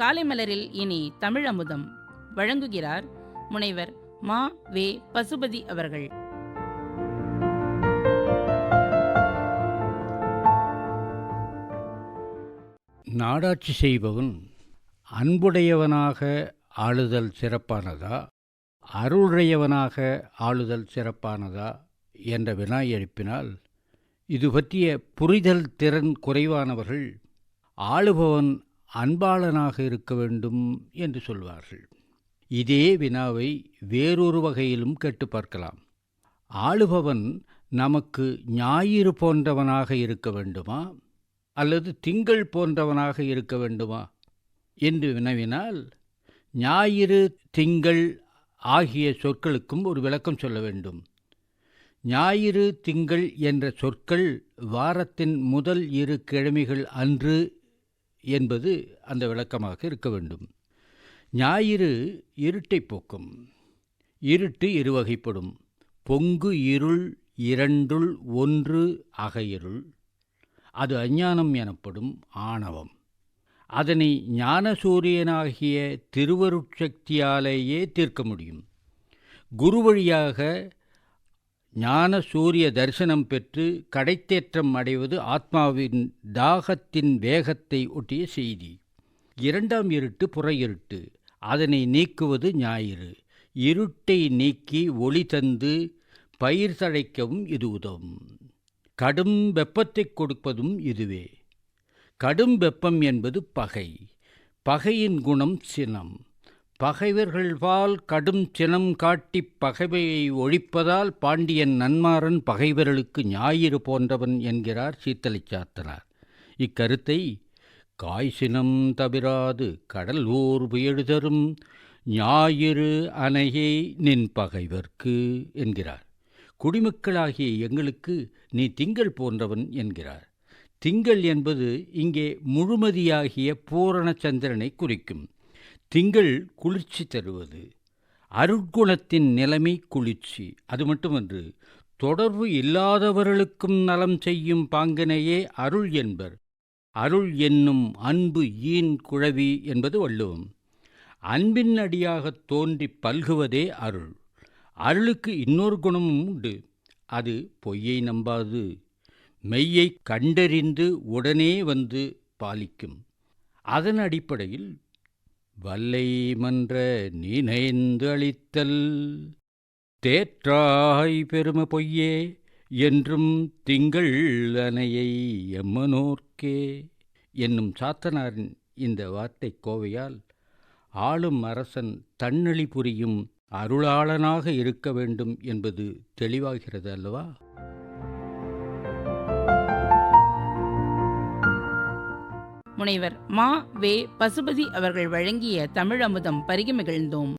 காலை மலரில் இனி தமிழ் அமுதம் வழங்குகிறார் முனைவர் மா. வே. பசுபதி அவர்கள். நாடாட்சி செய்பவன் அன்புடையவனாக ஆளுதல் சிறப்பானதா? அருளுடையவனாக ஆளுதல் சிறப்பானதா? என்ற வினா எழுப்பினால் இது பற்றிய புரிதல் திறன் குறைவானவர்கள் ஆளுபவன் அன்பாளனாக இருக்க வேண்டும் என்று சொல்வார்கள். இதே வினாவை வேறொரு வகையிலும் கேட்டு பார்க்கலாம். ஆளுபவன் நமக்கு ஞாயிறு போன்றவனாக இருக்க வேண்டுமா? அல்லது திங்கள் போன்றவனாக இருக்க வேண்டுமா? என்று வினவினால் ஞாயிறு திங்கள் ஆகிய சொற்களுக்கும் ஒரு விளக்கம் சொல்ல வேண்டும். ஞாயிறு திங்கள் என்ற சொற்கள் வாரத்தின் முதல் இரு கிழமைகள் அன்று என்பது அந்த விளக்கமாக இருக்க வேண்டும். ஞாயிறு இருட்டை போக்கும். இருட்டு இருவகைப்படும். பொங்கு இருள் இரண்டுள் ஒன்று அகையிருள். அது அஞ்ஞானம் எனப்படும் ஆணவம். அதனை ஞானசூரியனாகிய திருவருட்சக்தியாலேயே தீர்க்க முடியும். குரு வழியாக ஞான சூரிய தரிசனம் பெற்று கடைத்தேற்றம் அடைவது ஆத்மாவின் தாகத்தின் வேகத்தை ஒட்டிய செய்தி. இரண்டாம் இருட்டு புற இருட்டு அதனை நீக்குவது ஞாயிறு. இருட்டை நீக்கி ஒளி தந்து பயிர் தழைக்கவும் இது உதவும். கடும் வெப்பத்தை கொடுப்பதும் இதுவே. கடும் வெப்பம் என்பது பகை. பகையின் குணம் சினம். பகைவர்கள்பால் கடும் சினம் காட்டி பகைவையை ஒழிப்பதால் பாண்டியன் நன்மாறன் பகைவர்களுக்கு ஞாயிறு போன்றவன் என்கிறார் சீத்தலைச்சாத்தனார். இக்கருத்தை காய்சினம் தவிராது கடல் ஊர் புயழுதரும் ஞாயிறு அணையை நின் பகைவர்க்கு என்கிறார். குடிமக்களாகிய எங்களுக்கு நீ திங்கள் போன்றவன் என்கிறார். திங்கள் என்பது இங்கே முழுமதியாகிய பூரண சந்திரனை குறிக்கும். திங்கள் குளிர்ச்சி தருவது. அருட்குணத்தின் நிலைமை குளிர்ச்சி. அது மட்டுமன்று தொடர்பு இல்லாதவர்களுக்கும் நலம் செய்யும் பாங்கனையே அருள் என்பர். அருள் என்னும் அன்பு ஈன் குழவி என்பது வள்ளுவம். அன்பின் அடியாகத் தோன்றி பல்குவதே அருள். அருளுக்கு இன்னொரு குணமும் உண்டு. அது பொய்யை நம்பாது. மெய்யை கண்டறிந்து உடனே வந்து பாலிக்கும். அதன் அடிப்படையில் வல்லை மன்ற நினைந்து அளித்தல் தேற்றாய் பெரும பொய்யே என்றும் திங்கள் அணையை எம்மனோர்க்கே. என்னும் சாத்தனாரின் இந்த வார்த்தை கோவையால் ஆளும் அரசன் தன்னழி புரியும் அருளாளனாக இருக்க வேண்டும் என்பது தெளிவாகிறது அல்லவா முனைவர் மா வே பசுபதி அவர்கள் வழங்கிய தமிழமுதம் பருகி மகிழ்ந்தோம்